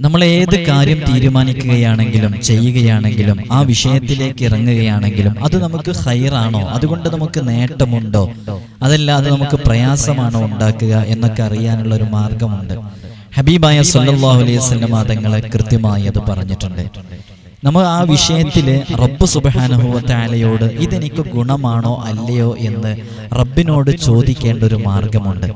നമ്മൾ ഏത് കാര്യം തീരുമാനിക്കുകയാണെങ്കിലും ചെയ്യുകയാണെങ്കിലും ആ വിഷയത്തിലേക്ക് ഇറങ്ങുകയാണെങ്കിലും അത് നമുക്ക് ഹൈറാണോ? അതുകൊണ്ട് നമുക്ക് നേട്ടമുണ്ടോ? അതല്ലാതെ നമുക്ക് പ്രയാസമാണോ ഉണ്ടാക്കുക എന്നൊക്കെ അറിയാനുള്ള ഒരു മാർഗമുണ്ട്. ഹബീബായ സല്ലല്ലാഹു അലൈഹി വസല്ലം തങ്ങളെ കൃത്യമായി അത് പറഞ്ഞിട്ടുണ്ട്. നമ്മൾ ആ വിഷയത്തിൽ റബ്ബ് സുബാനുഭവത്താലയോട് ഇതെനിക്ക് ഗുണമാണോ അല്ലയോ എന്ന് റബ്ബിനോട് ചോദിക്കേണ്ട ഒരു മാർഗമുണ്ട്.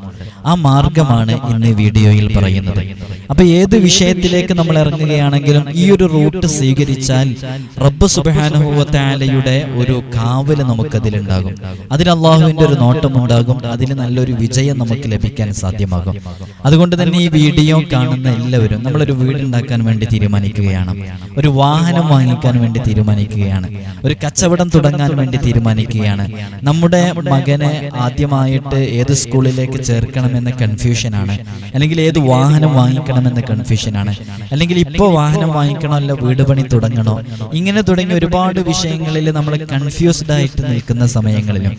ആ മാർഗമാണ് ഇന്ന് വീഡിയോയിൽ പറയുന്നത്. അപ്പൊ ഏത് വിഷയത്തിലേക്ക് നമ്മൾ ഇറങ്ങുകയാണെങ്കിലും ഈ ഒരു റൂട്ട് സ്വീകരിച്ചാൽ റബ്ബ് സുബാനുഭവത്താലയുടെ ഒരു കാവൽ നമുക്കതിലുണ്ടാകും. അതിൽ അള്ളാഹുവിന്റെ ഒരു നോട്ടമുണ്ടാകും. അതിൽ നല്ലൊരു വിജയം നമുക്ക് ലഭിക്കാൻ സാധ്യമാകും. അതുകൊണ്ട് തന്നെ ഈ വീഡിയോ കാണുന്ന എല്ലാവരും നമ്മളൊരു വീടുണ്ടാക്കാൻ വേണ്ടി തീരുമാനിക്കുകയാണ്. ഒരു വാഹനം വാങ്ങിക്കാൻ വേണ്ടി തീരുമാനിക്കുകയാണ്. ഒരു കച്ചവടം തുടങ്ങാൻ വേണ്ടി തീരുമാനിക്കുകയാണ്. നമ്മുടെ മകനെ ആദ്യമായിട്ട് ഏത് സ്കൂളിലേക്ക് ചേർക്കണമെന്ന കൺഫ്യൂഷനാണ്. അല്ലെങ്കിൽ ഏത് വാഹനം വാങ്ങിക്കണമെന്ന കൺഫ്യൂഷനാണ്. അല്ലെങ്കിൽ ഇപ്പോൾ വാഹനം വാങ്ങിക്കണോ അല്ല വീട് പണി തുടങ്ങണോ? ഇങ്ങനെ തുടങ്ങി ഒരുപാട് വിഷയങ്ങളിൽ നമ്മൾ കൺഫ്യൂസ്ഡ് ആയിട്ട് നിൽക്കുന്ന സമയങ്ങളിലും.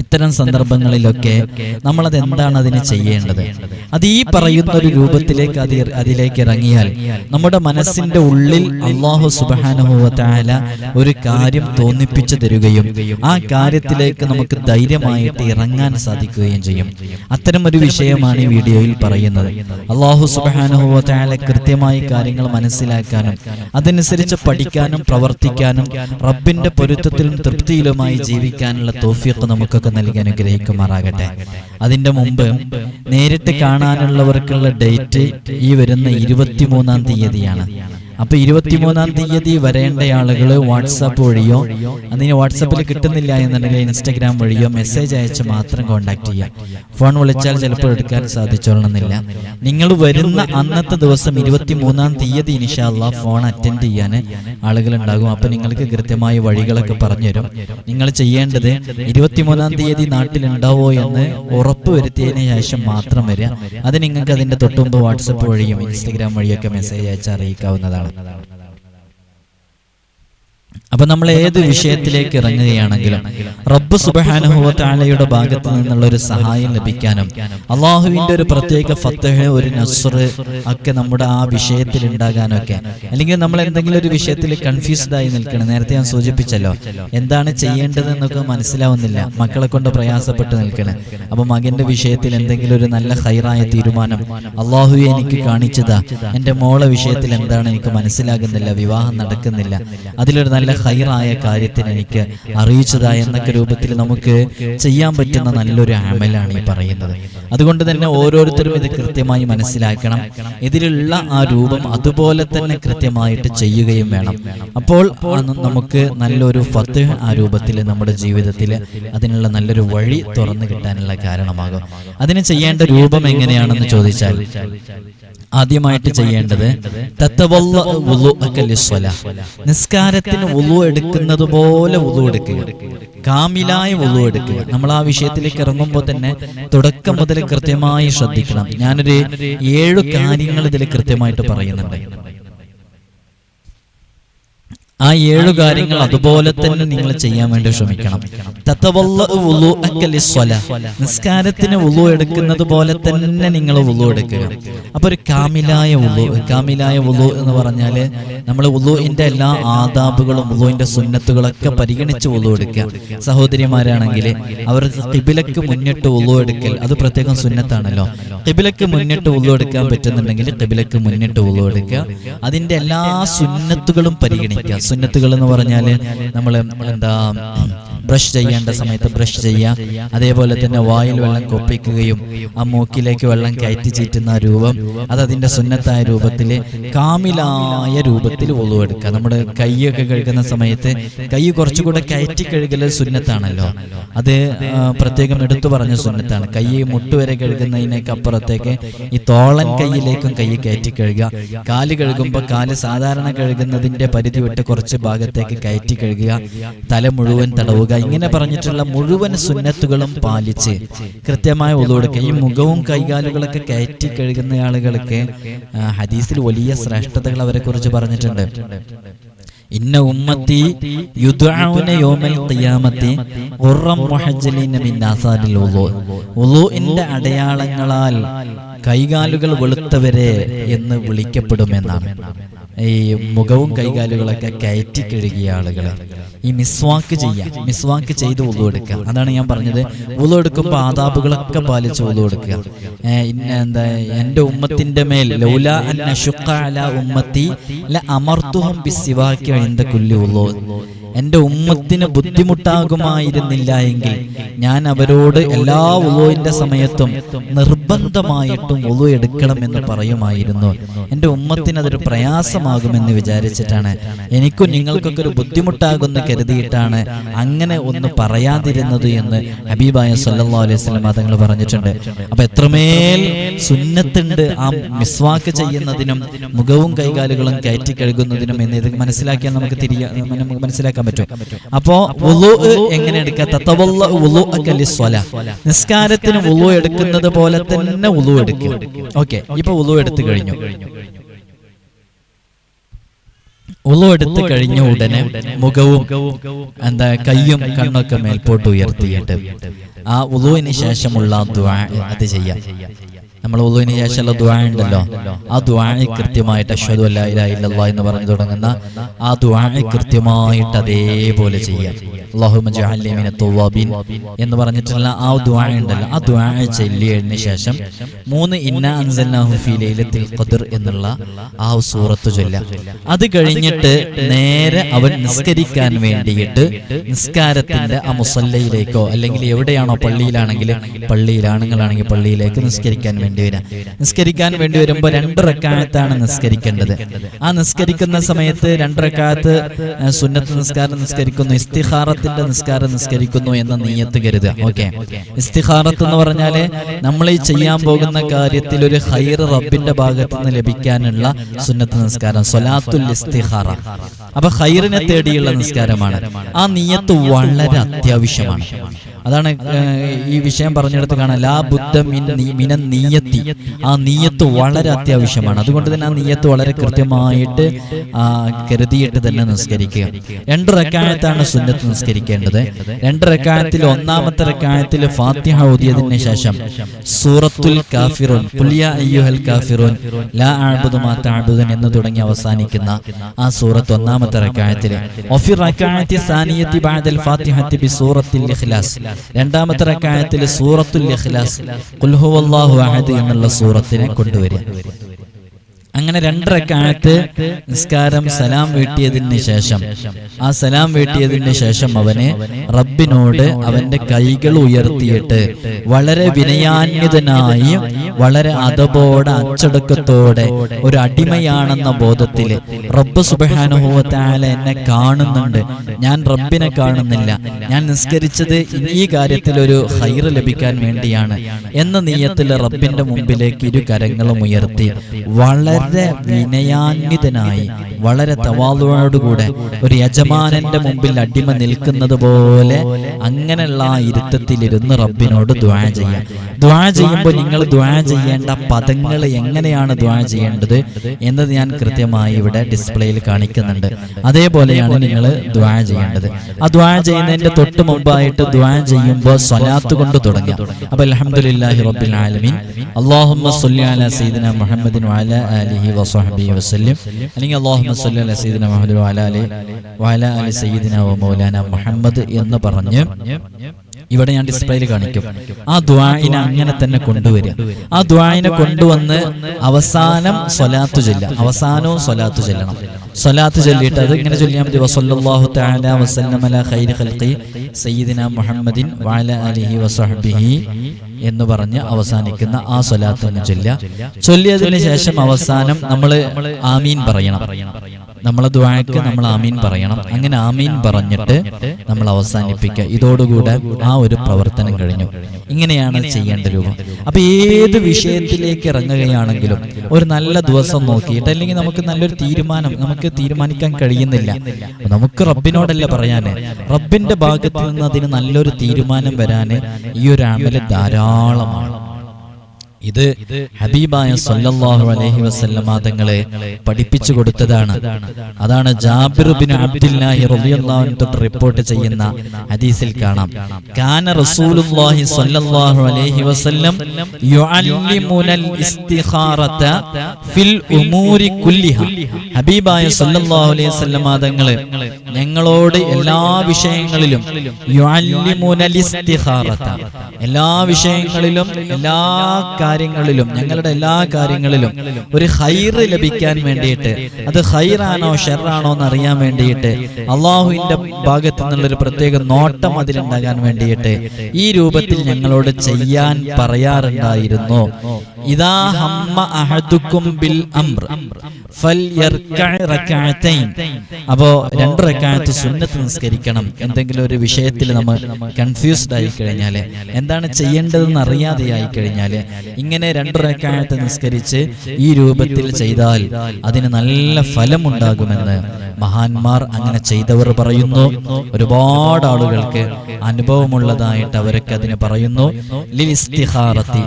ഇത്തരം സന്ദർഭങ്ങളിലൊക്കെ നമ്മൾ അത് എന്താണ് അതിന് ചെയ്യേണ്ടത്? അത് ഈ പറയുന്ന ഒരു രൂപത്തിലേക്ക് അത് അതിലേക്ക് ഇറങ്ങിയാൽ നമ്മുടെ മനസ്സിന്റെ ഉള്ളിൽ അള്ളാഹു സുബാനുഭവത്തായ ഒരു കാര്യം തോന്നിപ്പിച്ചു തരികയും ആ കാര്യത്തിലേക്ക് നമുക്ക് ധൈര്യമായിട്ട് ഇറങ്ങാൻ സാധിക്കുകയും ചെയ്യും. അത്തരം ഒരു വിഷയമാണ് ഈ വീഡിയോയിൽ പറയുന്നത്. അള്ളാഹു സുബാനുഭവത്തായ കൃത്യമായി കാര്യങ്ങൾ മനസ്സിലാക്കാനും അതനുസരിച്ച് പഠിക്കാനും പ്രവർത്തിക്കാനും റബ്ബിന്റെ പൊരുത്തത്തിലും തൃപ്തിയിലുമായി ജീവിക്കാനുള്ള തോഫിയൊക്കെ നമുക്കൊക്കെ നൽകി അനുഗ്രഹിക്കുമാറാകട്ടെ. അതിന്റെ മുമ്പ് നേരിട്ട് കാണാനുള്ളവർക്കുള്ള ഡേറ്റ് ഈ വരുന്ന ഇരുപത്തിമൂന്നാം തീയതിയാണ്. അപ്പൊ ഇരുപത്തിമൂന്നാം തീയതി വരേണ്ട ആളുകൾ വാട്സാപ്പ് വഴിയോ അതിന് വാട്സാപ്പിൽ കിട്ടുന്നില്ല എന്നുണ്ടെങ്കിൽ ഇൻസ്റ്റാഗ്രാം വഴിയോ മെസ്സേജ് അയച്ച് മാത്രം കോൺടാക്ട് ചെയ്യാം ഫോൺ വിളിച്ചാൽ ചിലപ്പോൾ എടുക്കാൻ സാധിച്ചോളണമെന്നില്ല. നിങ്ങൾ വരുന്ന അന്നത്തെ ദിവസം ഇരുപത്തിമൂന്നാം തീയതി ഇനിഷാല്ല ഫോൺ അറ്റൻഡ് ചെയ്യാൻ ആളുകൾ ഉണ്ടാകും അപ്പൊ നിങ്ങൾക്ക് കൃത്യമായ വഴികളൊക്കെ പറഞ്ഞുതരും. നിങ്ങൾ ചെയ്യേണ്ടത് ഇരുപത്തിമൂന്നാം തീയതി നാട്ടിലുണ്ടാവോ എന്ന് ഉറപ്പ് വരുത്തിയതിനു ശേഷം മാത്രം വരിക. അത് നിങ്ങൾക്ക് അതിന്റെ തൊട്ടുമുമ്പ് വാട്സപ്പ് വഴിയും ഇൻസ്റ്റഗ്രാം വഴിയൊക്കെ മെസ്സേജ് അയച്ച് അറിയിക്കാവുന്നതാണ്. うなだろうな അപ്പൊ നമ്മൾ ഏത് വിഷയത്തിലേക്ക് ഇറങ്ങുകയാണെങ്കിലും റബ്ബ് സുബഹാനുഭവത്താലയുടെ ഭാഗത്ത് നിന്നുള്ള ഒരു സഹായം ലഭിക്കാനും അള്ളാഹുവിന്റെ ഒരു പ്രത്യേക ഫത്തഹ് ഒരു നസ്ർ ഒക്കെ നമ്മുടെ ആ വിഷയത്തിൽ ഉണ്ടാകാനൊക്കെ. അല്ലെങ്കിൽ നമ്മൾ എന്തെങ്കിലും ഒരു വിഷയത്തിൽ കൺഫ്യൂസ്ഡ് ആയി നിൽക്കണം നേരത്തെ ഞാൻ സൂചിപ്പിച്ചല്ലോ. എന്താണ് ചെയ്യേണ്ടത് എന്നൊക്കെ മനസ്സിലാവുന്നില്ല. മക്കളെ കൊണ്ട് പ്രയാസപ്പെട്ട് നിൽക്കണം. അപ്പൊ മകന്റെ വിഷയത്തിൽ എന്തെങ്കിലും ഒരു നല്ല ഹൈറായ തീരുമാനം അള്ളാഹു എനിക്ക് കാണിച്ചതാ. എന്റെ മോളെ വിഷയത്തിൽ എന്താണ് എനിക്ക് മനസ്സിലാകുന്നില്ല. വിവാഹം നടക്കുന്നില്ല. അതിലൊരു നല്ല ഹൈറായ കാര്യത്തിന് എനിക്ക് അറിയിച്ചതാ എന്നൊക്കെ രൂപത്തിൽ നമുക്ക് ചെയ്യാൻ പറ്റുന്ന നല്ലൊരു ആമലാണ് ഈ പറയുന്നത്. അതുകൊണ്ട് തന്നെ ഓരോരുത്തരും ഇത് കൃത്യമായി മനസ്സിലാക്കണം. ഇതിലുള്ള ആ രൂപം അതുപോലെ തന്നെ കൃത്യമായിട്ട് ചെയ്യുകയും വേണം. അപ്പോൾ നമുക്ക് നല്ലൊരു ഫത്ത് ആ രൂപത്തിൽ നമ്മുടെ ജീവിതത്തിൽ അതിനുള്ള നല്ലൊരു വഴി തുറന്നു കിട്ടാനുള്ള കാരണമാകും. അതിന് ചെയ്യേണ്ട രൂപം എങ്ങനെയാണെന്ന് ചോദിച്ചാൽ ആദ്യമായിട്ട് ചെയ്യേണ്ടത്. നിസ്കാരത്തിന് വുളു എടുക്കുന്നത് പോലെ വുളു എടുക്കുക. കാമിലായ വുളു എടുക്കുക. നമ്മൾ ആ വിഷയത്തിലേക്ക് ഇറങ്ങുമ്പോൾ തന്നെ തുടക്കം മുതൽ കൃത്യമായി ശ്രദ്ധിക്കണം. ഞാനൊരു ഏഴു കാര്യങ്ങൾ ഇതിൽ കൃത്യമായിട്ട് പറയുന്നുണ്ട്. ആ ഏഴു കാര്യങ്ങൾ അതുപോലെ തന്നെ നിങ്ങൾ ചെയ്യാൻ വേണ്ടി ശ്രമിക്കണം. നിസ്കാരത്തിന് ഉള്ളു എടുക്കുന്നത് പോലെ തന്നെ നിങ്ങൾ ഉള്ളു എടുക്കുക. അപ്പൊ ഒരു കാമിലായ ഉള്ളു കാമിലായ ഉള്ളു എന്ന് പറഞ്ഞാൽ നമ്മൾ ഉള്ളുവിന്റെ എല്ലാ ആദാബുകളും ഉള്ളുവിന്റെ സുന്നത്തുകളൊക്കെ പരിഗണിച്ച് ഉള്ളു എടുക്കുക. സഹോദരിമാരാണെങ്കിൽ അവർ കിബിലക്ക് മുന്നിട്ട് ഉള്ളു എടുക്കൽ അത് പ്രത്യേകം സുന്നത്താണല്ലോ. കിബിലക്ക് മുന്നിട്ട് ഉള്ളു എടുക്കാൻ പറ്റുന്നുണ്ടെങ്കിൽ കിബിലക്ക് മുന്നിട്ട് ഉള്ളു എടുക്കുക. അതിന്റെ എല്ലാ സുന്നത്തുകളും പരിഗണിക്കുക. സുന്നത്തുകൾ എന്ന് പറഞ്ഞാൽ നമ്മൾ എന്താ ബ്രഷ് ചെയ്യേണ്ട സമയത്ത് ബ്രഷ് ചെയ്യുക അതേപോലെ തന്നെ വായിൽ വെള്ളം കൊപ്പിക്കുകയും ആ മൂക്കിലേക്ക് വെള്ളം കയറ്റി ചീറ്റുന്ന രൂപം അത് അതിന്റെ സുന്നത്തായ രൂപത്തിൽ കാമിലായ രൂപത്തിൽ ഒളിവെടുക്കുക നമ്മുടെ കൈയൊക്കെ കഴുകുന്ന സമയത്ത് കൈ കുറച്ചുകൂടെ കയറ്റി കഴുകൽ സുന്നത്താണല്ലോ. അത് പ്രത്യേകം എടുത്തു പറഞ്ഞ സുന്നത്താണ്. കൈ മുട്ടുവരെ കഴുകുന്നതിനേക്ക് അപ്പുറത്തേക്ക് ഈ തോളൻ കൈയിലേക്കും കൈ കയറ്റി കഴുകുക. കാൽ കഴുകുമ്പോൾ കാൽ സാധാരണ കഴുകുന്നതിന്റെ പരിധി വിട്ട് കുറച്ച് ഭാഗത്തേക്ക് കയറ്റി കഴുകുക. തല മുഴുവൻ തടവുക ഇങ്ങനെ പറഞ്ഞിട്ടുള്ള മുഴുവൻ സുന്നത്തുകളും പാലിച്ച് കൃത്യമായ ഒതുകൊടുക്കുക ഈ മുഖവും കൈകാലുകളൊക്കെ കയറ്റി കഴുകുന്ന ആളുകൾക്ക് ഹദീസിൽ വലിയ ശ്രേഷ്ഠതകൾ അവരെ കുറിച്ച് പറഞ്ഞിട്ടുണ്ട്. ഇന്ന ഉമ്മത്തി യുദ്ധാവുന യൗമൽ ഖിയാമത്തി ഉറം മുഹജ്ജലീന വുളുഇന്റെ അടയാളങ്ങളാൽ കൈകാലുകൾ വെളുത്തവരെ എന്ന് വിളിക്കപ്പെടുമെന്നാണ്. ഈ മുഖവും കൈകാലുകളൊക്കെ കയറ്റി കഴുകിയ ആളുകളെ. ഈ മിസ്വാക്ക് ചെയ്യാം മിസ്വാക്ക് ചെയ്ത് ഉള്ളു എടുക്കുക. അതാണ് ഞാൻ പറഞ്ഞത്. ഉള്ളു എടുക്കുമ്പോൾ ആദാബുകളൊക്കെ പാലിച്ച് ഉള്ളു എടുക്കുക. എന്താ എന്റെ ഉമ്മത്തിന്റെ മേൽ ലൗല അല്ല അശുഖ അല ഉമ്മത്തി ല അമർത്തുഹം ബിസിവാക്കി അഴിന്ത കുല്ലി ഉളു. എന്റെ ഉമ്മത്തിന് ബുദ്ധിമുട്ടാകുമായിരുന്നില്ല എങ്കിൽ ഞാൻ അവരോട് എല്ലാ ഉളുവിന്റെ സമയത്തും നിർബന്ധമായിട്ടും ഉളു എടുക്കണം എന്ന് പറയുമായിരുന്നു. എന്റെ ഉമ്മത്തിന് അതൊരു പ്രയാസമാകുമെന്ന് വിചാരിച്ചിട്ടാണ്. എനിക്കും നിങ്ങൾക്കൊക്കെ ഒരു ബുദ്ധിമുട്ടാകുമെന്ന് കരുതിയിട്ടാണ് അങ്ങനെ ഒന്ന് പറയാതിരുന്നത് എന്ന് ഹബീബായ സല്ലാ അലൈഹി വസല്ലം തങ്ങൾ പറഞ്ഞിട്ടുണ്ട്. അപ്പൊ എത്രമേൽ സുന്നത്തുണ്ട് ആ മിസ്വാക്ക് ചെയ്യുന്നതിനും മുഖവും കൈകാലുകളും കയറ്റി കഴുകുന്നതിനും എന്ന് ഇത് മനസ്സിലാക്കിയാൽ നമുക്ക് തിരിയാ നമുക്ക് മനസ്സിലാക്കാൻ പറ്റും. അപ്പോ വുളു എങ്ങനെ എടുക്കുക? നിസ്കാരത്തിന് വുളു എടുക്കുന്നത് പോലെ തന്നെ വുളു എടുക്കുക. ഓക്കെ ഇപ്പൊ വുളു എടുത്തു കഴിഞ്ഞു. ഉളു എടുത്തു കഴിഞ്ഞ ഉടനെ മുഖവും എന്താ കയ്യും കണ്ണൊക്കെ മേൽപോട്ട് ഉയർത്തിയിട്ട് ആ ഉളുവിന് ശേഷമുള്ള അത് ചെയ്യാം. നമ്മൾ ഉള്ളതിന് ശേഷമുള്ള ദ്വാ ഉണ്ടല്ലോ. ആ ദ്വാ കൃത്യമായിട്ട് അശ്വതു അല്ലാ എന്ന് പറഞ്ഞു തുടങ്ങുന്ന ആ ദ്വാ കൃത്യമായിട്ട് അതേപോലെ ചെയ്യാം. എന്ന് പറഞ്ഞിട്ടുള്ള ആ ദ്വാ ഉണ്ടല്ലോ. ആ ദ്വാ ചൊല്ലിയതിനു ശേഷം മൂന്ന് ഇന്ന ലൈലത്തിൽ ഖദ്ർ എന്നുള്ള ആ സൂറത്ത് ചൊല്ലാം അത് കഴിഞ്ഞിട്ട് നേരെ അവൻ നിസ്കരിക്കാൻ വേണ്ടിയിട്ട് നിസ്കാരത്തിന്റെ ആ മുസല്ലയിലേക്കോ അല്ലെങ്കിൽ എവിടെയാണോ പള്ളിയിലാണെങ്കിൽ പള്ളിയിൽ ആണുങ്ങളാണെങ്കിൽ പള്ളിയിലേക്ക് നിസ്കരിക്കാൻ വേണ്ടി വരാം. നിസ്കരിക്കാൻ വേണ്ടി വരുമ്പോൾ രണ്ട് റക്കായത്താണ് നിസ്കരിക്കേണ്ടത്. ആ നിസ്കരിക്കുന്ന സമയത്ത് രണ്ട് റക്കായത്ത് സുന്നത്ത് നിസ്കാരം നിസ്കരിക്കുന്നു ഇസ്തിഹാറത്തിന്റെ നിസ്കാരം നിസ്കരിക്കുന്നു എന്ന നീയത്ത് കരുതുക. ഓക്കെ? ഇസ്തിഹാറത്ത് എന്ന് പറഞ്ഞാൽ നമ്മൾ ഈ ചെയ്യാൻ പോകുന്ന കാര്യത്തിൽ ഒരു ഹൈർ റബ്ബിന്റെ ഭാഗത്ത് നിന്ന് ലഭിക്കാനുള്ള സുന്നത്ത് നിസ്കാരം സൊലാത്തുൽ ഇസ്തിഹാറ. അപ്പൊ ഹൈറിനെ തേടിയുള്ള നിസ്കാരമാണ്. ആ നീയത്ത് വളരെ അത്യാവശ്യമാണ്. അതാണ് ഈ വിഷയം പറഞ്ഞെടുത്ത് കാണാം ലാ ബുദ്ധ മിന നീയത്തി. ആ നീയത്ത് വളരെ അത്യാവശ്യമാണ്. അതുകൊണ്ട് തന്നെ ആ നീയത്ത് വളരെ കൃത്യമായിട്ട് കരുതിയിട്ട് തന്നെ നിസ്കരിക്കുക. രണ്ട് റക്കായത്താണ് സുന്നത്ത് നിസ്കരിക്കേണ്ടത്. രണ്ട് റക്കായത്തിൽ ഒന്നാമത്തെ റക്കായത്തിൽ ഫാത്തിഹ ഓതിയതിന് ശേഷം സൂറത്തുൽ കാഫിറുൻ പുലിയ അയ്യുഹൽ കാഫിറുൻ ലാ അഅ്ബുദു മാ എന്ന് തുടങ്ങി അവസാനിക്കുന്ന ആ സൂറത്ത് ഒന്നാമത്തെ റക്കായത്തിൽ. ഒഫി റക്കായത്തി സാനിയത്തി ബാദൽ ഫാത്തിഹത്തി ബി സൂറത്തിൽ ഇഖ്ലാസ്. രണ്ടാമത്തെ റക്കായത്തിൽ സൂറത്തുൽ ഇഖ്ലാസ്. ഖുൽ ഹുവല്ലാഹു അഹദ് എന്നുള്ള സൂറത്തിനെ കൊണ്ടുവരിക. അങ്ങനെ രണ്ടരക്കാലത്ത് നിസ്കാരം സലാം വീട്ടിയതിന് ശേഷം. ആ സലാം വീട്ടിയതിന് ശേഷം അവന് റബ്ബിനോട് അവന്റെ കൈകൾ ഉയർത്തിയിട്ട് വളരെ വിനയാന്യതനായി വളരെ അതബോടെ അച്ചടക്കത്തോടെ ഒരു അടിമയാണെന്ന ബോധത്തിൽ റബ്ബ് സുബാനുഭവത്താല എന്നെ കാണുന്നുണ്ട്. ഞാൻ റബ്ബിനെ കാണുന്നില്ല. ഞാൻ നിസ്കരിച്ചത് ഈ കാര്യത്തിൽ ഒരു ഹൈറ് ലഭിക്കാൻ വേണ്ടിയാണ്. എന്ന നീയത്തിൽ റബ്ബിന്റെ മുമ്പിലേക്ക് ഇരു കരങ്ങളും ഉയർത്തി. വളരെ വിനയാന്വിതനായി. വളരെ തവാളോടുകൂടെ ഒരു യജമാനന്റെ മുമ്പിൽ അടിമ നിൽക്കുന്നത് പോലെ അങ്ങനെയുള്ള ആ ഇരുത്തത്തിലിരുന്ന് റബ്ബിനോട് ദ്വാ ചെയ്യാം. ദ്വാ ചെയ്യുമ്പോൾ നിങ്ങൾ ദ്വാ ചെയ്യേണ്ട പദങ്ങൾ എങ്ങനെയാണ് ദ്വാ ചെയ്യേണ്ടത് എന്നത് ഞാൻ കൃത്യമായി ഇവിടെ ഡിസ്പ്ലേയിൽ കാണിക്കുന്നുണ്ട്. അതേപോലെയാണ് നിങ്ങൾ ദ്വാ ചെയ്യേണ്ടത്. ആ ദ്വാ ചെയ്യുന്നതിന്റെ തൊട്ട് മുമ്പായിട്ട് ദ്വാ ചെയ്യുമ്പോൾ സ്വലാത്ത് കൊണ്ട് തുടങ്ങാം അപ്പൊ അലഹമുല്ലാഹി റബ്ബിൽ ആലമീൻ. സ്വല്ലി അലാ സയ്യിദിന മുഹമ്മദിൻ വസഹ്ബിഹി വസല്ലം. അല്ലെങ്കിൽ അല്ലാഹുമ്മ സ്വല്ലി അലാ സയ്യിദിന മുഹമ്മദ് വഅലാ ആലി വഅലാ ആലി സയ്യിദിന മുഹമ്മദ് എന്ന് പറഞ്ഞ് ഇവിടെ ഞാൻ ഡിസ്പ്ലേയിൽ കാണിക്കും. ആ ദ്വായിനെ അങ്ങനെ തന്നെ കൊണ്ടുവരിക. ആ ദ്വായിനെ കൊണ്ടുവന്ന് അവസാനം സ്വലാത്തു ചെല്ലാം അവസാനവും സ്വലാത്തു ചൊല്ലണം. സ്വലാത്ത് ചൊല്ലിയിട്ട് അത് ഇങ്ങനെ ചൊല്ലിയാൽ മതി. വസല്ലല്ലാഹു തആല വസല്ലം അലാ ഖൈരി ഖൽഖി സയ്യിദിന മുഹമ്മദിൻ വഅല ആലിഹി വസഹ്ബിഹി എന്ന് പറഞ്ഞ് അവസാനിക്കുന്ന ആ സ്വലാത്ത് ചൊല്ലുക. ചൊല്ലിയതിന് ശേഷം അവസാനം നമ്മൾ ആമീൻ പറയണം. നമ്മളെ ദ്വാഴക്ക് നമ്മൾ ആമീൻ പറയണം. അങ്ങനെ ആമീൻ പറഞ്ഞിട്ട് നമ്മൾ അവസാനിപ്പിക്കുക. ഇതോടുകൂടെ ആ ഒരു പ്രവർത്തനം കഴിഞ്ഞു. ഇങ്ങനെയാണ് ചെയ്യേണ്ട രൂപം. അപ്പൊ ഏത് വിഷയത്തിലേക്ക് ഇറങ്ങുകയാണെങ്കിലും ഒരു നല്ല ദിവസം നോക്കിയിട്ട് അല്ലെങ്കിൽ നമുക്ക് നല്ലൊരു തീരുമാനം നമുക്ക് തീരുമാനിക്കാൻ കഴിയുന്നില്ല. നമുക്ക് റബ്ബിനോടല്ല പറയാന്? റബ്ബിന്റെ ഭാഗത്ത് നിന്ന് അതിന് നല്ലൊരു തീരുമാനം വരാന് ഈ ഒരു ആമല ധാരാളമാണ്. ഇത് ഹബീബായ സല്ലല്ലാഹു അലൈഹി വസല്ലമ തങ്ങളെ പഠിപ്പിച്ചു കൊടുത്തതാണ്. അതാണ് ജാബിർ ബിൻ അബ്ദുല്ലാഹി റളിയല്ലാഹു അൻഹു റിപ്പോർട്ട് ചെയ്യുന്ന ഹദീസിൽ കാണാം. കാന റസൂലുള്ളാഹി സല്ലല്ലാഹു അലൈഹി വസല്ലം യുഅല്ലിമുനൽ ഇസ്തിഖാറത ഫിൽ ഉമൂരി കുല്ലിഹ. ഹബീബായ സല്ലല്ലാഹു അലൈഹി വസല്ലമ തങ്ങളെ ഞങ്ങളോട് എല്ലാ വിഷയങ്ങളിലും യുഅല്ലിമുനൽ ഇസ്തിഖാറത. എല്ലാ വിഷയങ്ങളിലും എല്ലാ കാര്യങ്ങളിലും ഞങ്ങളുടെ എല്ലാ കാര്യങ്ങളിലും ഒരു ഹൈറ് ലഭിക്കാൻ വേണ്ടിയിട്ട്. അത് ഹൈറാണോ ഷെറാണോ എന്ന് അറിയാൻ വേണ്ടിയിട്ട്. അള്ളാഹുവിന്റെ ഭാഗത്തു നിന്നുള്ളൊരു പ്രത്യേക നോട്ടം അതിലുണ്ടാകാൻ വേണ്ടിയിട്ട്. ഈ രൂപത്തിൽ ഞങ്ങളോട് ചെയ്യാൻ പറയാറുണ്ടായിരുന്നു. ഇതാ ഹമ്മ അഹദുക്കും ബിൽ അംർ അപ്പോ രണ്ട് റക്കായത്ത് സുന്നത്ത് നിസ്കരിക്കണം. എന്തെങ്കിലും ഒരു വിഷയത്തിൽ നമ്മൾ കൺഫ്യൂസ്ഡ് ആയി കഴിഞ്ഞാൽ എന്താണ് ചെയ്യേണ്ടതെന്ന് അറിയാതെ ആയി കഴിഞ്ഞാൽ ഇങ്ങനെ രണ്ട് റക്കായത്ത് നിസ്കരിച്ച് ഈ രൂപത്തിൽ ചെയ്താൽ അതിന് നല്ല ഫലമുണ്ടാകുമെന്ന് മഹാന്മാർ അങ്ങനെ ചെയ്തവർ പറയുന്നു. ഒരുപാട് ആളുകൾക്ക് അനുഭവമുള്ളതായിട്ട് അവരൊക്കെ അതിന് പറയുന്നു. ലിലിസ്തിഹാറത്തി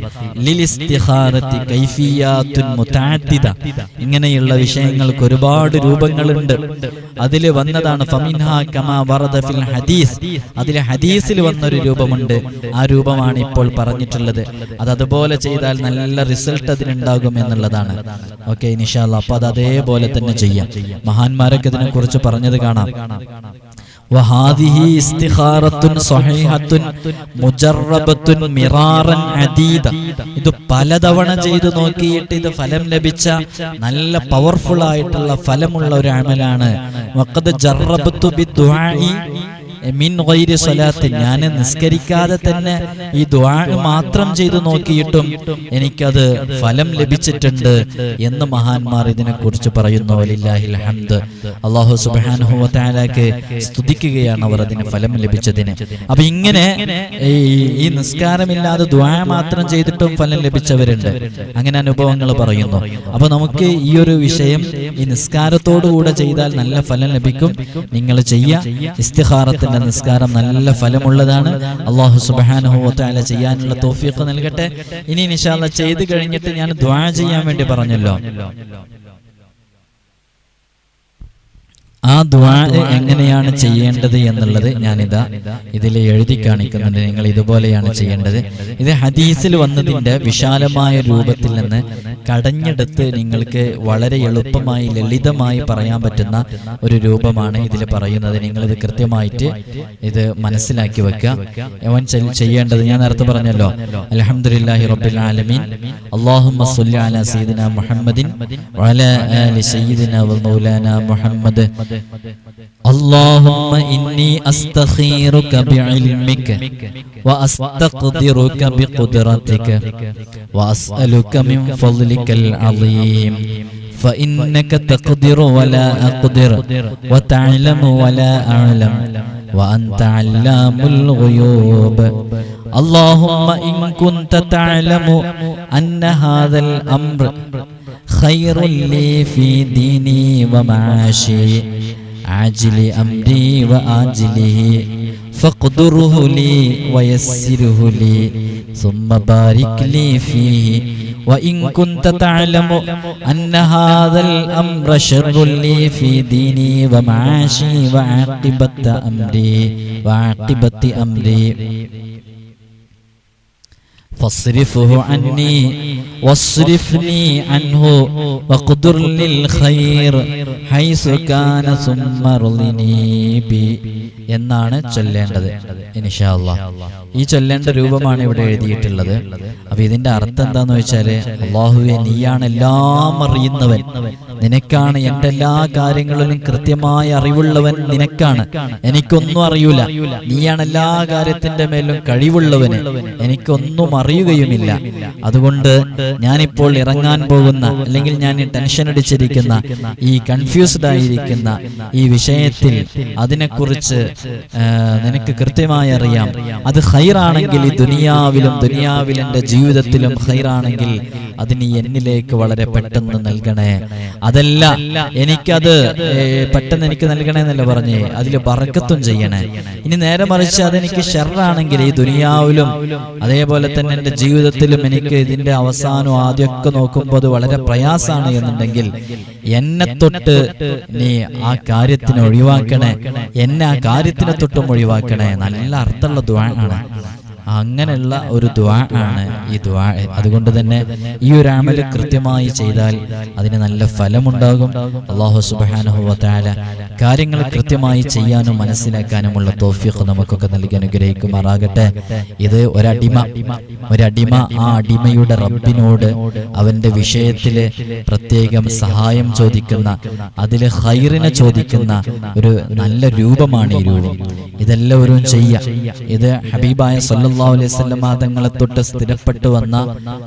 കൈഫിയാത്തുൻ ഇങ്ങനെയുള്ള വിഷയങ്ങൾക്ക് ഒരുപാട് രൂപങ്ങളുണ്ട്. അതിൽ വന്നതാണ് ഫമിൻഹ കമാ വറദ ഫിൽ ഹദീസ്. അതിൽ ഹദീസിൽ വന്നൊരു രൂപമുണ്ട്. ആ രൂപമാണ് ഇപ്പോൾ പറഞ്ഞിട്ടുള്ളത്. അത് അതുപോലെ ചെയ്താൽ നല്ല റിസൾട്ട് അതിനുണ്ടാകും എന്നുള്ളതാണ്. ഓക്കെ നിഷാല്ല അപ്പൊ അത് അതേപോലെ തന്നെ ചെയ്യാം. മഹാന്മാരൊക്കെ ഇതിനെ കുറിച്ച് പറഞ്ഞത് കാണാം. ഇത് പലതവണ ചെയ്തു നോക്കിയിട്ട് ഇത് ഫലം ലഭിച്ച നല്ല പവർഫുൾ ആയിട്ടുള്ള ഫലമുള്ള ഒരു അമലാണ്. വഖദ് ജറബത്തു ബിദ്ദുആഇ മിൻ ഗൈരി സ്വലാത്ത് ഞാൻ നിസ്കരിക്കാതെ തന്നെ ഈ ദുആ മാത്രം ചെയ്തു നോക്കിയിട്ടും എനിക്കത് ഫലം ലഭിച്ചിട്ടുണ്ട് എന്ന് മഹാന്മാർ ഇതിനെ കുറിച്ച് പറയുന്നു. ഹംദ് അള്ളാഹു വ സ്തുതിക്കുകയാണ് അവർ അതിന് ഫലം ലഭിച്ചതിന്. അപ്പൊ ഇങ്ങനെ ഈ നിസ്കാരമില്ലാതെ ദ്വാ മാത്രം ചെയ്തിട്ടും ഫലം ലഭിച്ചവരുണ്ട്. അങ്ങനെ അനുഭവങ്ങൾ പറയുന്നു. അപ്പൊ നമുക്ക് ഈ ഒരു വിഷയം ഈ നിസ്കാരത്തോടു കൂടെ ചെയ്താൽ നല്ല ഫലം ലഭിക്കും. നിങ്ങൾ ചെയ്യുക ഇസ്തിഹാറത്തിന്റെ നിസ്കാരം നല്ല ഫലമുള്ളതാണ്. അള്ളാഹു സുബാനഹു വത്താല ചെയ്യാനുള്ള തോഫീഖ് നൽകട്ടെ. ഇനി നിശാല ചെയ്ത് കഴിഞ്ഞിട്ട് ഞാൻ ദ്വാ ചെയ്യാൻ വേണ്ടി പറഞ്ഞല്ലോ. ആ ദ്വാ എങ്ങനെയാണ് ചെയ്യേണ്ടത് എന്നുള്ളത് ഞാനിതാ ഇതിൽ എഴുതി കാണിക്കുന്നുണ്ട്. നിങ്ങൾ ഇതുപോലെയാണ് ചെയ്യേണ്ടത്. ഇത് ഹദീസിൽ വന്നതിന്റെ വിശാലമായ രൂപത്തിൽ നിന്ന് കടഞ്ഞെടുത്ത് നിങ്ങൾക്ക് വളരെ എളുപ്പമായി ലളിതമായി പറയാൻ പറ്റുന്ന ഒരു രൂപമാണ് ഇതിൽ പറയുന്നത് നിങ്ങൾ ഇത് കൃത്യമായിട്ട് ഇത് മനസ്സിലാക്കി വെക്കുക അവൻ ചെ- ചെയ്യേണ്ടത് ഞാൻ നേരത്തെ പറഞ്ഞല്ലോ അൽഹംദുലില്ലാഹി റബ്ബിൽ ആലമീൻ അല്ലാഹുമ്മ സ്വല്ലി അലാ സയ്യിദിന മുഹമ്മദിൻ വഅലാ ആലി സയ്യിദിന വ മൗലാന മുഹമ്മദ് اللهم إني أستخيرك بعلمك وأستقدرك بقدرتك وأسألك من فضلك العظيم فإنك تقدر ولا أقدر وتعلم ولا أعلم وأنت علام الغيوب اللهم إن كنت تعلم أن هذا الأمر خير لي في ديني ومعاشي عاجل أمري وآجله فاقدره لي ويسره لي ثم بارك لي فيه وإن كنت تعلم أن هذا الأمر شر لي في ديني ومعاشي وعاقبة أمري وعاقبة أمري فاصرفه عني واصرفني عنه واقدر للخير حيث كان ثم ارضني بي എന്നാണ് ചൊല്ലേണ്ടത് ഇൻഷാ അല്ലാ ഈ ചൊല്ലേണ്ട രൂപമാണ് ഇവിടെ എഴുതിയിട്ടുള്ളത് അപ്പൊ ഇതിന്റെ അർത്ഥം എന്താന്ന് വെച്ചാല് അള്ളാഹുവെ നീയാണ് എല്ലാം അറിയുന്നവൻ നിനക്കാണ് എന്റെ എല്ലാ കാര്യങ്ങളിലും കൃത്യമായ അറിവുള്ളവൻ നിനക്കാണ് എനിക്കൊന്നും അറിയൂല നീയാണ് എല്ലാ കാര്യത്തിന്റെ മേലും കഴിവുള്ളവന് എനിക്കൊന്നും അറിയുകയുമില്ല. അതുകൊണ്ട് ഞാനിപ്പോൾ ഇറങ്ങാൻ പോകുന്ന അല്ലെങ്കിൽ ഞാൻ ടെൻഷൻ അടിച്ചിരിക്കുന്ന ഈ കൺഫ്യൂസ്ഡ് ആയിരിക്കുന്ന ഈ വിഷയത്തിൽ അതിനെക്കുറിച്ച് നിനക്ക് കൃത്യമായി അറിയാം. അത് ഹൈറാണെങ്കിൽ ഈ ദുനിയാവിലും ദുനിയാവിൽ എന്റെ ജീവിതത്തിലും ഹൈറാണെങ്കിൽ അതിന് എന്നിലേക്ക് വളരെ പെട്ടെന്ന് നൽകണേ. അതല്ല എനിക്കത് പെട്ടെന്ന് എനിക്ക് നൽകണേ എന്നല്ല പറഞ്ഞേ. അതിൽ ബറക്കത്തും ചെയ്യണേ. ഇനി നേരെ മറിച്ച് അതെനിക്ക് ഷെറാണെങ്കിൽ ഈ ദുനിയാവിലും അതേപോലെ തന്നെ എന്റെ ജീവിതത്തിലും എനിക്ക് ഇതിന്റെ അവസാനം ആദ്യമൊക്കെ നോക്കുമ്പോൾ അത് വളരെ പ്രയാസമാണ് എന്നുണ്ടെങ്കിൽ എന്നെ തൊട്ട് നീ ആ കാര്യത്തിന് ഒഴിവാക്കണേ. എന്നെ ആ കാര്യത്തിനെ തൊട്ടും ഒഴിവാക്കണേ. നല്ല അർത്ഥമുള്ള ദ്വാണാണ് അങ്ങനെയുള്ള ഒരു ദ്വാ ആണ് ഈ ദ്വാ. അതുകൊണ്ട് തന്നെ ഈ ഒരു അമൽ കൃത്യമായി ചെയ്താൽ അതിന് നല്ല ഫലമുണ്ടാകും. അള്ളാഹു സുബാനുഭവത്താല കാര്യങ്ങൾ കൃത്യമായി ചെയ്യാനും മനസ്സിലാക്കാനുമുള്ള തോഫിയൊക്കെ നമുക്കൊക്കെ നൽകി അനുഗ്രഹിക്കുമാറാകട്ടെ. ഇത് ഒരടിമ ഒരടിമ ആ അടിമയുടെ റബ്ബിനോട് അവന്റെ വിഷയത്തിൽ പ്രത്യേകം സഹായം ചോദിക്കുന്ന അതിൽ ഹൈറിനെ ചോദിക്കുന്ന ഒരു നല്ല രൂപമാണ് ഈ രൂപം. ഇതെല്ലാവരും ചെയ്യാം. ഇത് ഹബീബായ സല്ലല്ലാഹു അലൈഹി വസല്ലമ തങ്ങളെ തൊട്ട് സ്ഥിരപ്പെട്ടു വന്ന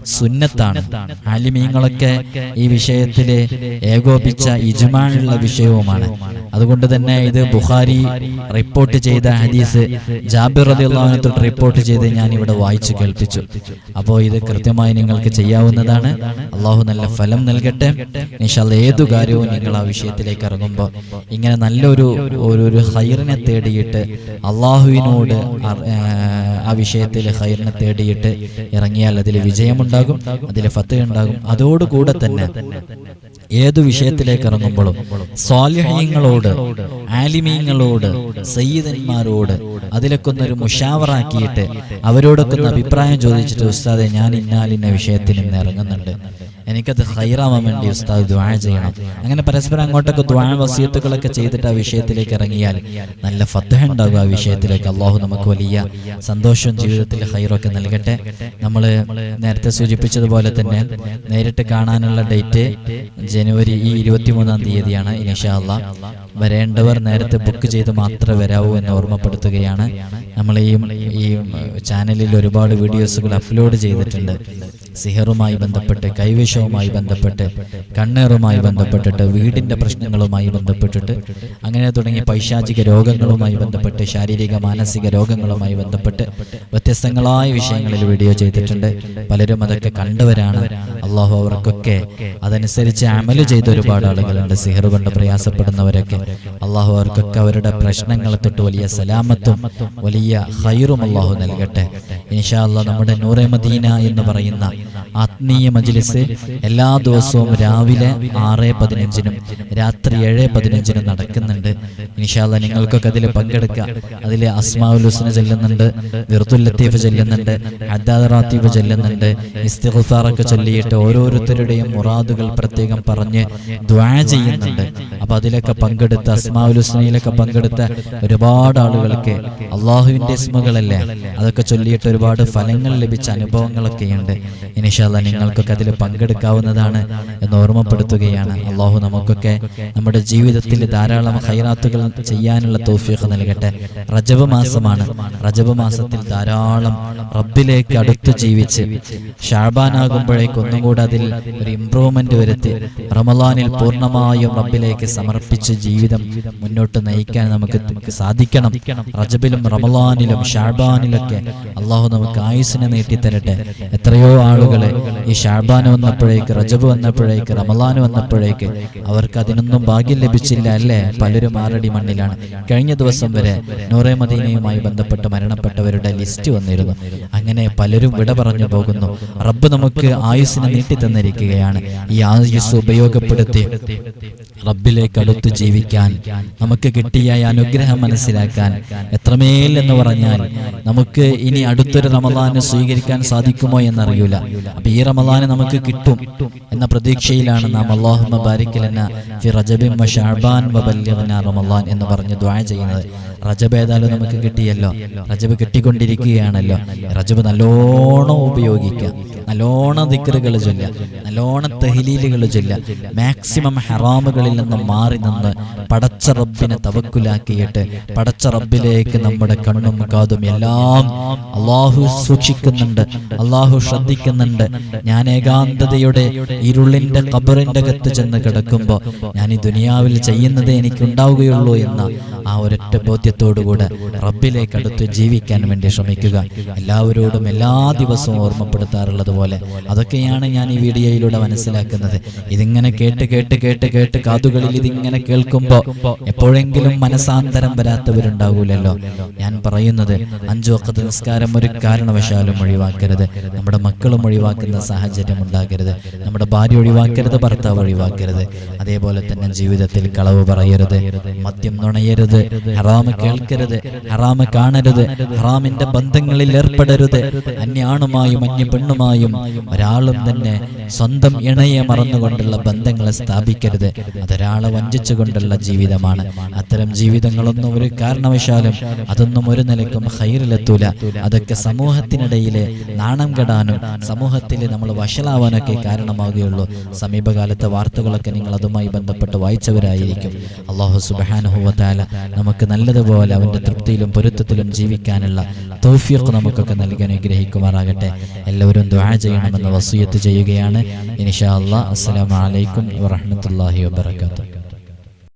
സുന്നത്താണ്. ആലിമീങ്ങളൊക്കെ ഈ വിഷയത്തിൽ ഏകോപിച്ച ഇജുമാനുള്ള വിഷയവുമാണ്. അതുകൊണ്ട് തന്നെ ഇത് ബുഖാരി റിപ്പോർട്ട് ചെയ്ത ഹദീസ് ജാബിർ റളിയല്ലാഹു തൊട്ട് റിപ്പോർട്ട് ചെയ്ത് ഞാൻ ഇവിടെ വായിച്ചു കേൾപ്പിച്ചു. അപ്പോൾ ഇത് കൃത്യമായി നിങ്ങൾക്ക് ചെയ്യാവുന്നതാണ്. അള്ളാഹു നല്ല ഫലം നൽകട്ടെ. ഇൻഷാല്ല ഏതു കാര്യവും നിങ്ങൾ ആ വിഷയത്തിലേക്ക് ഇറങ്ങുമ്പോൾ ഇങ്ങനെ നല്ലൊരു ഒരു ഹൈറിനെ തേടിയിട്ട് അള്ളാഹുവിനോട് ആ വിഷയത്തിൽ ഹൈറിനെ തേടിയിട്ട് ഇറങ്ങിയാൽ അതിൽ വിജയമുണ്ടാകും അതിൽ ഫത്ത് ഉണ്ടാകും. അതോടുകൂടെ തന്നെ ഏതു വിഷയത്തിലേക്ക് ഇറങ്ങുമ്പോഴും സ്വാലിഹ്യങ്ങളോട് ആലിമീങ്ങളോട് സയ്യിദന്മാരോട് അതിലൊക്കെ ഒന്നൊരു മുഷാവറാക്കിയിട്ട് അവരോടൊക്കെ ഒന്ന് അഭിപ്രായം ചോദിച്ചിട്ട് ഉസ്താദെ ഞാൻ ഇന്നാലിന്ന വിഷയത്തിൽ ഇന്ന് ഇറങ്ങുന്നുണ്ട്. എനിക്കത് ഹൈറാവാൻ വേണ്ടി ഉസ്താദ് ദ്വാ ചെയ്യണം. അങ്ങനെ പരസ്പരം അങ്ങോട്ടൊക്കെ ദ്വാ വസീത്തുകളൊക്കെ ചെയ്തിട്ട് ആ വിഷയത്തിലേക്ക് ഇറങ്ങിയാൽ നല്ല ഫത്തഹ ഉണ്ടാകും ആ വിഷയത്തിലേക്ക്. അള്ളാഹു നമുക്ക് വലിയ സന്തോഷവും ജീവിതത്തിൽ ഹൈറൊക്കെ നൽകട്ടെ. നമ്മൾ നേരത്തെ സൂചിപ്പിച്ചതുപോലെ തന്നെ നേരിട്ട് കാണാനുള്ള ഡേറ്റ് ജനുവരി ഈ ഇരുപത്തിമൂന്നാം തീയതിയാണ്. ഇൻഷാല്ല വരേണ്ടവർ നേരത്തെ ബുക്ക് ചെയ്ത് മാത്രമേ വരാവൂ എന്ന് ഓർമ്മപ്പെടുത്തുകയാണ്. നമ്മൾ ഈ ചാനലിൽ ഒരുപാട് വീഡിയോസുകൾ അപ്ലോഡ് ചെയ്തിട്ടുണ്ട്. സിഹറുമായി ബന്ധപ്പെട്ട് കൈവശവുമായി ബന്ധപ്പെട്ട് കണ്ണേറുമായി ബന്ധപ്പെട്ടിട്ട് വീടിന്റെ പ്രശ്നങ്ങളുമായി ബന്ധപ്പെട്ടിട്ട് അങ്ങനെ തുടങ്ങി പൈശാചിക രോഗങ്ങളുമായി ബന്ധപ്പെട്ട് ശാരീരിക മാനസിക രോഗങ്ങളുമായി ബന്ധപ്പെട്ട് വ്യത്യസ്തങ്ങളായ വിഷയങ്ങളിൽ വീഡിയോ ചെയ്തിട്ടുണ്ട്. പലരും അതൊക്കെ കണ്ടവരാണ്. അള്ളാഹു അവർക്കൊക്കെ അതനുസരിച്ച് അമൽ ചെയ്ത ഒരുപാട് ആളുകളുണ്ട്. സിഹർ കൊണ്ട് പ്രയാസപ്പെടുന്നവരൊക്കെ. അള്ളാഹു അവർക്കൊക്കെ അവരുടെ പ്രശ്നങ്ങൾ തൊട്ട് വലിയ സലാമത്തും വലിയ ഹൈറും അള്ളാഹു നൽകട്ടെ. ഇൻഷാ അള്ളാഹ് നമ്മുടെ നൂറെ മദീന എന്ന് പറയുന്ന ആത്മീയ മജ്ലിസ് എല്ലാ ദിവസവും രാവിലെ ആറ് പതിനഞ്ചിനും രാത്രി ഏഴ് പതിനഞ്ചിനും നടക്കുന്നുണ്ട്. ഇൻഷാല്ല നിങ്ങൾക്കൊക്കെ അതിൽ പങ്കെടുക്കാം. അതിൽ അസ്മാഉൽ ഹുസ്ന ചെല്ലുന്നുണ്ട് വിർത്തുൽ ലത്തീഫ് ചെല്ലുന്നുണ്ട് അദ്ദാദ് റാത്തീഫ് ചെല്ലുന്നുണ്ട്. ഇസ്തിഗ്ഫാറൊക്കെ ചൊല്ലിയിട്ട് ഓരോരുത്തരുടെയും മുറാദുകൾ പ്രത്യേകം പറഞ്ഞ് ദ്വാ ചെയ്യുന്നുണ്ട്. അപ്പൊ അതിലൊക്കെ പങ്കെടുത്ത അസ്മാഉൽ ഹുസ്നയിലൊക്കെ പങ്കെടുത്ത ഒരുപാട് ആളുകൾക്ക് അള്ളാഹുവിന്റെ ഇസ്മുകളല്ലേ? അതൊക്കെ ചൊല്ലിയിട്ട് ഒരുപാട് ഫലങ്ങൾ ലഭിച്ച അനുഭവങ്ങളൊക്കെയുണ്ട്. ഇനിഷാല്ല നിങ്ങൾക്കൊക്കെ അതിൽ പങ്കെടുക്കാവുന്നതാണ് എന്ന് ഓർമ്മപ്പെടുത്തുകയാണ്. അള്ളാഹു നമുക്കൊക്കെ നമ്മുടെ ജീവിതത്തിൽ ധാരാളം ഹൈറാത്തുകൾ ചെയ്യാനുള്ള തോഫിയൊക്കെ നൽകട്ടെ. റജബ് മാസമാണ്. റജബ് മാസത്തിൽ ധാരാളം റബ്ബിലേക്ക് അടുത്ത് ജീവിച്ച് ഷാബാനാകുമ്പോഴേക്ക് ഒന്നും കൂടെ അതിൽ ഒരു ഇംപ്രൂവ്മെന്റ് വരുത്തി റമലാനിൽ പൂർണമായും റബ്ബിലേക്ക് സമർപ്പിച്ച് ജീവിതം മുന്നോട്ട് നയിക്കാൻ നമുക്ക് സാധിക്കണം. റജബിലും റമലാനിലും ഷാബാനിലൊക്കെ അള്ളാഹു നമുക്ക് ആയുസിനെ നീട്ടിത്തരട്ടെ. എത്രയോ ആളുകളെ ഈ ഷാബാൻ വന്നപ്പോഴേക്ക് റജബ് വന്നപ്പോഴേക്ക് റമലാൻ വന്നപ്പോഴേക്ക് അവർക്ക് അതിനൊന്നും ഭാഗ്യം ലഭിച്ചില്ല അല്ലേ? പലരും ആറടി മണ്ണിലാണ്. കഴിഞ്ഞ ദിവസം വരെ നൂറെ മദീനയുമായി ബന്ധപ്പെട്ട് മരണപ്പെട്ടവരുടെ ലിസ്റ്റ് വന്നിരുന്നു. അങ്ങനെ പലരും വിട പറഞ്ഞു പോകുന്നു. റബ്ബ് നമുക്ക് ആയുസിനെ നീട്ടി തന്നിരിക്കുകയാണ്. ഈ ആയുസ് ഉപയോഗപ്പെടുത്തി. റബ്ബിലേക്ക് അടുത്ത് ജീവിക്കാൻ നമുക്ക് കിട്ടിയ അനുഗ്രഹം മനസ്സിലാക്കാൻ എത്രമേൽ എന്ന് പറഞ്ഞാൽ നമുക്ക് ഇനി അടുത്തൊരു റമദാന് സ്വീകരിക്കാൻ സാധിക്കുമോ എന്നറിയൂല. അപ്പൊ ഈ റമദാന് നമുക്ക് കിട്ടും എന്ന പ്രതീക്ഷയിലാണ് നാം അള്ളാഹുമ്മ ബാരിക്കലന ഫി റജബിൻ ഷാബാൻ റമളാൻ എന്ന് പറഞ്ഞ് ദുആ ചെയ്യുന്നത്. റജബ് ഏതായാലും നമുക്ക് കിട്ടിയല്ലോ. റജബ് കിട്ടിക്കൊണ്ടിരിക്കുകയാണല്ലോ. റജബ് നല്ലോണം ഉപയോഗിക്കാം നല്ലോണം ദിക്റുകൾ ചൊല്ല നല്ലോണം തെഹലീലുകൾ ചൊല്ല മാക്സിമം ഹറാമുകളിൽ നിന്ന് മാറി നിന്ന് പടച്ച റബ്ബിനെ തവക്കുലാക്കിയിട്ട് പടച്ച റബ്ബിലേക്ക് നമ്മുടെ കണ്ണും കാതും എല്ലാം അള്ളാഹു സൂക്ഷിക്കുന്നുണ്ട് അള്ളാഹു ശ്രദ്ധിക്കുന്നുണ്ട്. ഞാൻ ഏകാന്തതയുടെ ഇരുളിന്റെ കബറിന്റെ അകത്ത് ചെന്ന് കിടക്കുമ്പോൾ ഞാൻ ഈ ദുനിയാവിൽ ചെയ്യുന്നത് എനിക്ക് ഉണ്ടാവുകയുള്ളൂ എന്ന ആ ഒരൊറ്റ ബോധ്യത്തോടുകൂടെ റബ്ബിലേക്ക് അടുത്ത് ജീവിക്കാൻ വേണ്ടി ശ്രമിക്കുക. എല്ലാവരോടും എല്ലാ ദിവസവും ഓർമ്മപ്പെടുത്താറുള്ളത് പോലെ അതൊക്കെയാണ് ഞാൻ ഈ വീഡിയോയിലൂടെ മനസ്സിലാക്കുന്നത്. ഇതിങ്ങനെ കേട്ട് കേട്ട് കേട്ട് കേട്ട് കാതുകളിൽ ഇതിങ്ങനെ കേൾക്കുമ്പോൾ എപ്പോഴെങ്കിലും മനസാന്തരം വരാത്തവരുണ്ടാകൂലല്ലോ ഞാൻ പറയുന്നത് അഞ്ചു വക്കത്ത് നിസ്കാരം ഒരു കാരണവശാലും ഒഴിവാക്കരുത്. നമ്മുടെ മക്കളും ഒഴിവാക്കുന്ന സാഹചര്യം ഉണ്ടാകരുത്. നമ്മുടെ ഭാര്യ ഒഴിവാക്കരുത് ഭർത്താവ് ഒഴിവാക്കരുത്. അതേപോലെ തന്നെ ജീവിതത്തിൽ കളവ് പറയരുത്. മദ്യം നുണയരുത്. ഹറാമ് കേൾക്കരുത്. ഹറാമ് കാണരുത്. ഹറാമിന്റെ ബന്ധങ്ങളിൽ ഏർപ്പെടരുത്. അന്യാണുമായും അന്യ പെണ്ണുമായും ഒരാളും തന്നെ സ്വന്തം ഇണയെ മറന്നുകൊണ്ടുള്ള ബന്ധങ്ങളെ സ്ഥാപിക്കരുത്. അതൊരാളെ വഞ്ചിച്ചുകൊണ്ടുള്ള ജീവിതമാണ്. അത്തരം ജീവിതങ്ങളൊന്നും ഒരു കാരണവശാലും അതൊന്നും ഒരു നിലയ്ക്കും ഹൈറിലെത്തൂല അതൊക്കെ സമൂഹത്തിനിടയിലെ നാണം കെടാനും സമൂഹത്തിൽ നമ്മൾ വഷളാവാനൊക്കെ കാരണമാകുകയുള്ളൂ. സമീപകാലത്തെ വാർത്തകളൊക്കെ നിങ്ങൾ അതുമായി ബന്ധപ്പെട്ട് വായിച്ചവരായിരിക്കും. അള്ളാഹു സുബാനുഹുവത്താല നമുക്ക് നല്ലതുപോലെ അവന്റെ തൃപ്തിയിലും പൊരുത്തത്തിലും ജീവിക്കാനുള്ള തൗഫീഖ് നമുക്കൊക്കെ നൽകാൻ അനുഗ്രഹിക്കുമാറാകട്ടെ. എല്ലാവരും ദ്വാ ചെയ്യണമെന്ന് വസൂയത്ത് ചെയ്യുകയാണ്. ഇൻഷാ അല്ലാ അസ്സലാമു അലൈക്കും വറഹ്മത്തുള്ളാഹി بركاته